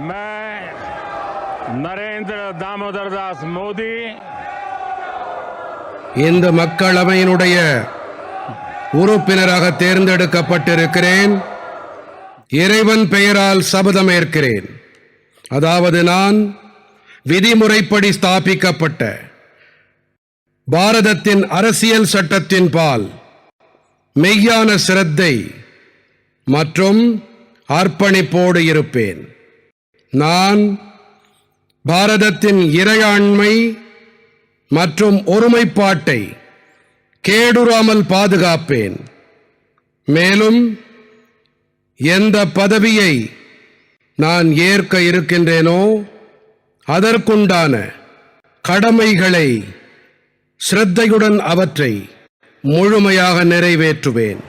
मैं नरेंद्र दामोदर दास मोदी இந்த மக்களவையினுடைய உறுப்பினராக தேர்ந்தெடுக்கப்பட்டிருக்கிறேன் இறைவன் பெயரால் சபதமேற்கிறேன் அதாவது நான் விதிமுறைப்படி ஸ்தாபிக்கப்பட்ட பாரதத்தின் அரசியல் சட்டத்தின் பால் மெய்யான சிரத்தை மற்றும் அர்ப்பணிப்போடு இருப்பேன் நான் பாரதத்தின் இறையாண்மை மற்றும் ஒருமைப்பாட்டை கேடுறாமல் பாதுகாப்பேன். மேலும் எந்த பதவியை நான் ஏற்க இருக்கின்றேனோ அதற்குண்டான கடமைகளை ஸ்ரத்தையுடன் அவற்றை முழுமையாக நிறைவேற்றுவேன்.